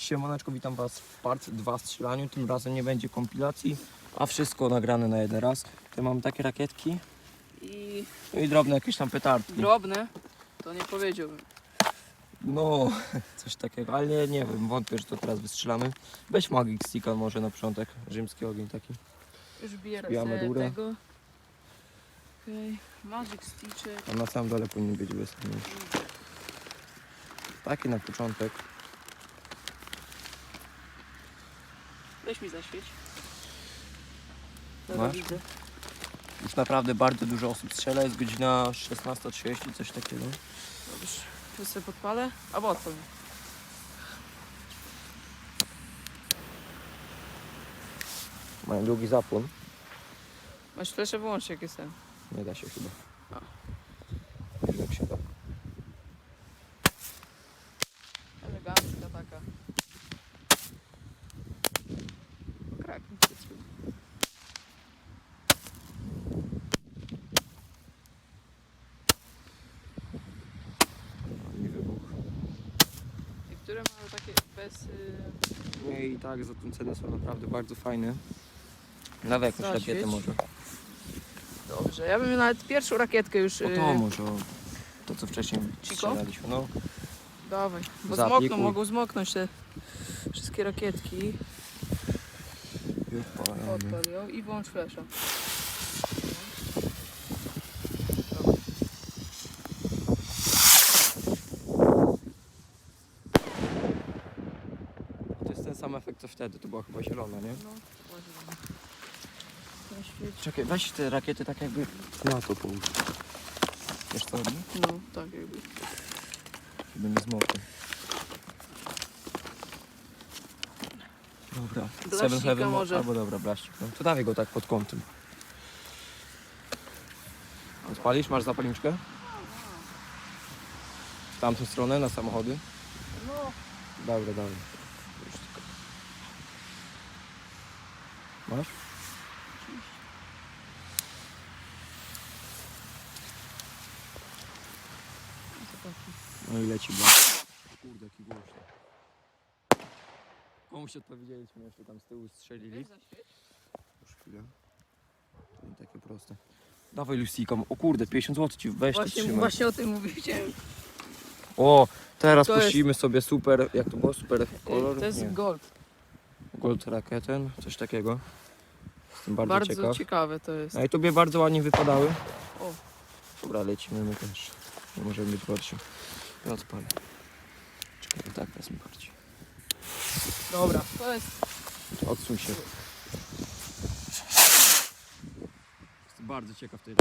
Siemaneczko, witam Was w part 2 strzelaniu. Tym razem nie będzie kompilacji, a wszystko nagrane na jeden raz. Tu mamy takie rakietki I no i drobne jakieś tam petardki. drobne, to nie powiedziałbym. No, coś takiego, ale nie, nie wiem, wątpię, że to teraz wystrzelamy. Weź Magic Sticka może na początek, rzymski ogień taki. Już bierę rurę. tego. Okej, Magic Stitchek. A na samym dole powinien być wysoki. Taki na początek. Weź mi zaświeć. Masz? Dobra, widzę. Już naprawdę bardzo dużo osób strzela, jest godzina 16.30, coś takiego. Dobrze. Tu sobie podpalę, albo odpalę. Mają długi zapłon. Masz fleszę wyłącznie jak jestem. Nie da się chyba. A. Nie wiem, jak się da. Elegancka taka. Krak. I wybuch. Niektóre mają takie bez... y, Nie i tak za tą cenę są naprawdę bardzo fajne. Nawet jakąś Zaświeć. rakietę może. Dobrze, ja bym nawet pierwszą rakietkę już... O y, to może. o To co wcześniej Chico? strzelaliśmy. No. Dawaj, bo Zaaplikuj. zmokną, mogą zmoknąć te wszystkie rakietki. Odpalamy. Odpal ją i włącz flesza. To sam efekt co wtedy, to była chyba zielona, nie? No, ładnie. Na świecie. Czekaj, weź te rakiety tak jakby na to połóż. Wiesz co chodzi? No, tak jakby. Żeby nie zmokły. Dobra. Blasika Seven Heaven mo- może. Albo dobra, blastik. No. To dawaj go tak pod kątem. Odpalisz? Masz zapalniczkę? W tamtą stronę, na samochody? No, Dobra, dawaj. Już tylko. Masz? No i leci blak. Kurde, jaki głośny. Komuś odpowiedzieliśmy jeszcze tam z tyłu strzelili. Już chwilę. To nie takie proste. Dawaj Lucika, o kurde, 50 zł ci weź to Właśnie, trzymaj. właśnie o tym mówię, chciałem. O, teraz To jest- puścimy sobie super, jak to było, super kolor? To jest Nie. gold. Gold Raketen, coś takiego. Jestem bardzo, Bardzo, ciekaw. ciekawe to jest. No i tobie bardzo ładnie wypadały. O. Dobra, lecimy my też. Nie możemy być gorsi. Ja odpalę. Czekaj, tak wezmę bardziej. Dobra, to jest Odsuń się. Jestem bardzo ciekaw tej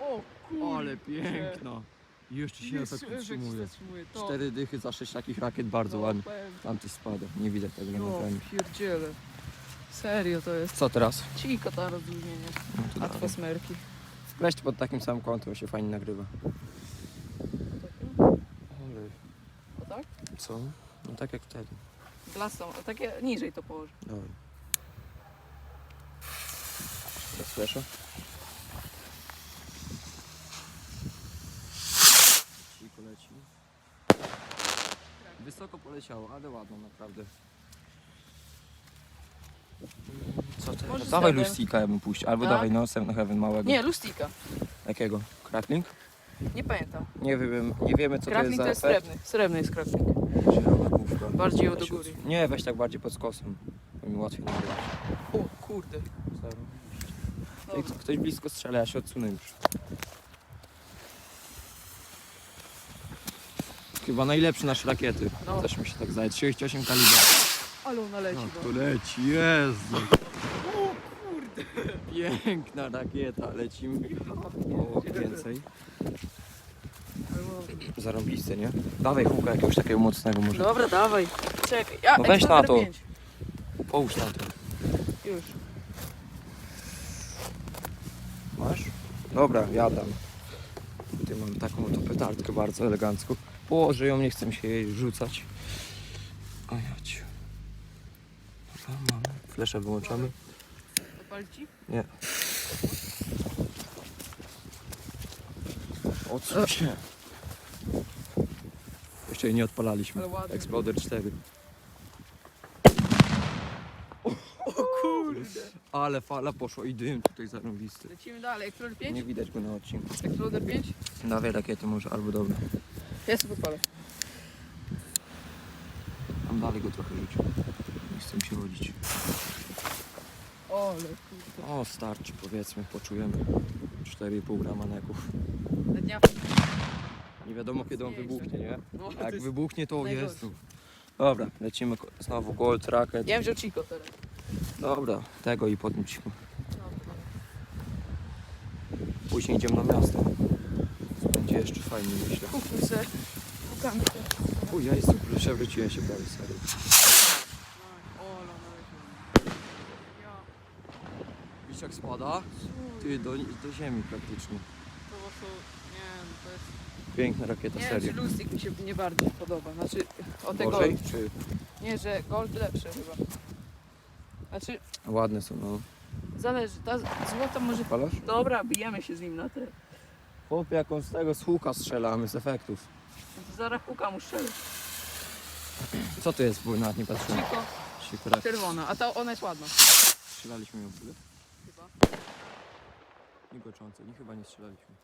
O kurde. Ale piękno. Jeszcze się efekt się utrzymuje. zatrzymuje. To, Cztery dychy za sześć takich rakiet, bardzo no, ładnie. powiem. Tam ty spada, nie widać tego na Jo, nagraniu. pierdziele. Serio to jest. Co teraz? Cika ta rozluźnienie. No to A dawaj. twoje smerki. Weź to pod takim samym kątem, się fajnie nagrywa. Ale O tak? co? No tak jak wtedy. Blasą, a takie niżej to położę. Dawaj. Ciko leci. Wysoko poleciało, ale ładno naprawdę. Może Dawaj. Lustika ja bym puścił, albo Tak? dawaj no Seven Heaven małego. Nie, Lustika. Jakiego? Crackling? Nie pamiętam. Nie wiem, nie wiemy co Krakling to jest za efekt. srebny. Srebrny jest. Zielona główka. Bardziej Weź góry. Nie, weź tak bardziej pod skosem. Bo mi łatwiej nagrywać. O kurde. Ej, Ktoś blisko strzela, ja się odsunę już. Chyba najlepszy nasz rakiety. No. Też mi się tak zdaje. 38 kalibra. ale ona leci. No, No, to leci, Jezu. Piękna rakieta, lecimy. O, więcej. Zarąbiste, nie? Dawaj huka jakiegoś takiego mocnego może. Dobra, dawaj. Czekaj. Ja, No weź na to. 5. Połóż na to. Już. Masz? Dobra, jadam. Tutaj mam taką oto petardkę bardzo elegancką. Położę ją, nie chcę mi się jej rzucać. A ja ciu. Dobra, mamy. Fleszę wyłączamy palci? Nie. Odsuń się. Jeszcze jej nie odpalaliśmy. Exploder 4. O kurde. Ale fala poszła i dym tutaj zarąbisty. Lecimy dalej. Exploder 5? Nie widać go na odcinku. Exploder 5? Dawaj rakiety może, albo dobra. Ja sobie podpalę. Tam dalej go trochę rzucił. Nie chcę się rodzić. Ole, kurde. O, starczy powiedzmy, poczujemy. 4,5 grama neków. Na dnia. Nie wiadomo kiedy on wybuchnie, nie? No, A jak wybuchnie to najgorsze. jest. Dobra, lecimy ko- znowu Gold Racket. Ja wiem, że Chico teraz. Dobra, tego i podnieśmy. No, Później idziemy na miasto. Będzie jeszcze fajnie, myślę. Kupuj se. Pukankę. Uj, ja jestem, przewróciłem się prawie serio. Ola, Ja. Jak spada? Ty, do, do ziemi praktycznie. To po prostu, nie wiem, to jest... Piękna rakieta, Nie wiem, serio. czy Lustig mi się nie bardziej podoba. Znaczy, o tego... Gorzej? Czy Nie, że Gold lepsze chyba. Znaczy, ładne są, no. zależy. Ta złota może... Palasz? Dobra, bijemy się z nim na te. Chłop, jaką z tego z łuka strzelamy, z efektów. To zaraz puka mu strzeli. Co to jest, bo nawet nie patrzyłem. Czerwona, a ta ona jest ładna. Strzelaliśmy ją w ogóle? Chyba. Migoczące, nie chyba nie strzelaliśmy.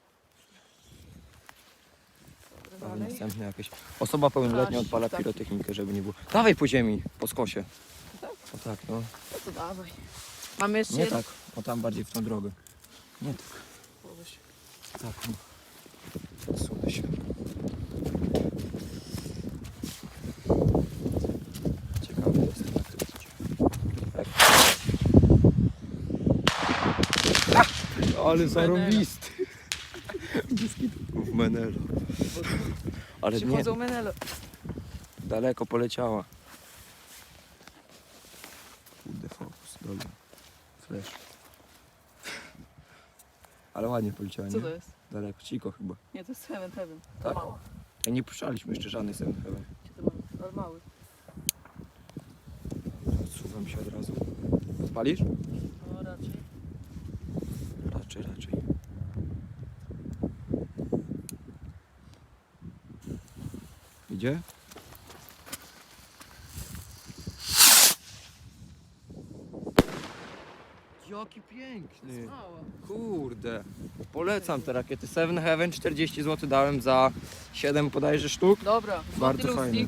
Dobra, Dawaj dalej. następne jakieś. Osoba pełnoletnia Aż, odpala tak. pirotechnikę, żeby nie było. Dawaj po ziemi, po skosie. Tak? O tak, no. No to dawaj. Mamy jeszcze Nie tak, o tam bardziej w tą drogę. Nie tak, tak. No. Odsunę się. Ciekawy jestem, jak to będzie. Tak. Ale zarąbisty. W Menelo. Ale nie, Przychodzą menelo. daleko poleciała. Kurde, fokus, dobra. Flash. Ale ładnie poleciała, Co nie? to jest? Daleko, Chico chyba. Nie, to jest Heaven Heaven. To Tak? mało. Ja nie puszczaliśmy jeszcze żadnej Seven Heaven. Gdzie to? Ale mały. Odsuwam się od razu. Odpalisz? No raczej. Idzie? Jaki piękny! Mała. Kurde. Polecam te rakiety. Seven Heaven 40 zł dałem za 7 bodajże sztuk. Dobra, Bardzo złoty fajny.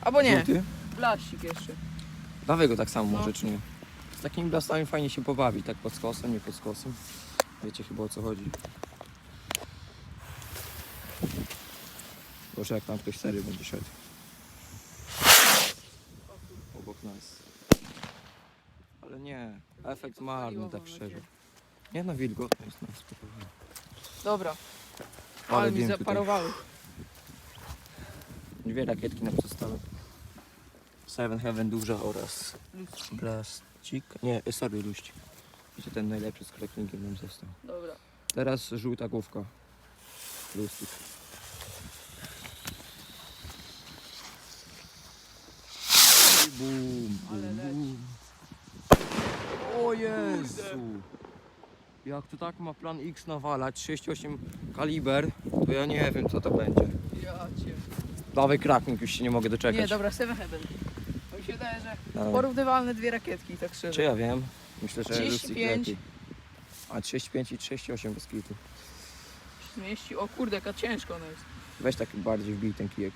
Albo nie, Żółty? blasik jeszcze. Dawaj go tak samo No. może, czy nie? Z takimi blastami fajnie się pobawi, tak pod skosem, nie pod skosem. Wiecie chyba o co chodzi. Boże, jak tam ktoś serio będzie szedł. Obok nas. Ale nie, efekt marny tak szczerze. Nie no, wilgotno jest na spokojnie. Dobra, Ale ale mi zaparowały. Dwie rakietki nam zostały. Seven Heaven duża oraz Lustig. Blastik. Nie, sorry, luścik. Wiecie, ten najlepszy z kreklinkiem nam został. Dobra. Teraz żółta główka. Lustik. I Bum, Ale bum, leci. bum. O Jezu! Jak to tak ma plan X nawalać, 6,8 kaliber, to ja nie wiem co to będzie. Ja cię. Dawaj kraknik, już się nie mogę Nie, doczekać. dobra, Seven Heaven. Się wydaje, że Dawaj. porównywalne dwie rakietki, tak Czy szczerze. ja wiem? Myślę, że 35. Lustig lepiej. A 35 i 38 bez kitu. Zmieści, o kurde, jaka ciężka ona jest. Weź tak bardziej wbij ten kijek.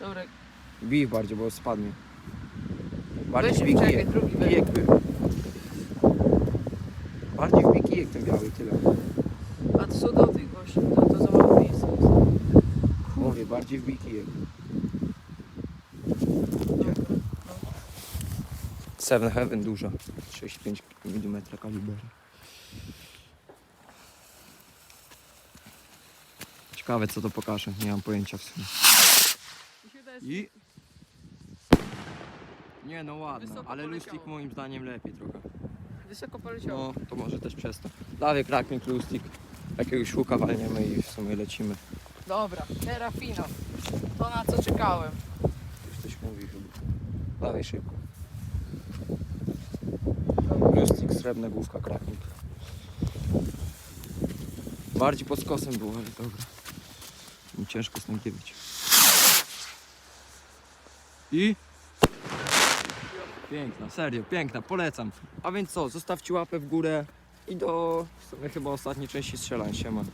Dobra, Bij bardziej, bo spadnie. Bardziej weź wbij czekaj, kijek. drugi weź. Kijek by. Bardziej wbij kijek ten biały, tyle. A to co do tych właśnie, to, to za mało miejsca jest. Mówię, bardziej wbij kijek. Dobra. Seven Heaven duża. 6,5 mm kaliber. Ciekawe co to pokaże, nie mam pojęcia w sumie. I? Nie no ładna, Wysoko ale poleciało. lustik moim zdaniem lepiej trochę. Wysoko poleciało. No, to może też przez to. Dawaj kraknik, lustik. Jakiegoś łuka walniemy i w sumie lecimy. Dobra, teraz finał. To na co czekałem. Już coś mówi chyba. Dawaj szybko. Lustik, srebrna główka, kraknik. Bardziej pod skosem było, ale dobra. Mi Ciężko znajdywać. I? Piękna, serio, piękna, polecam. A więc co, zostawcie łapę w górę i do w sumie chyba ostatniej części strzelań się ma.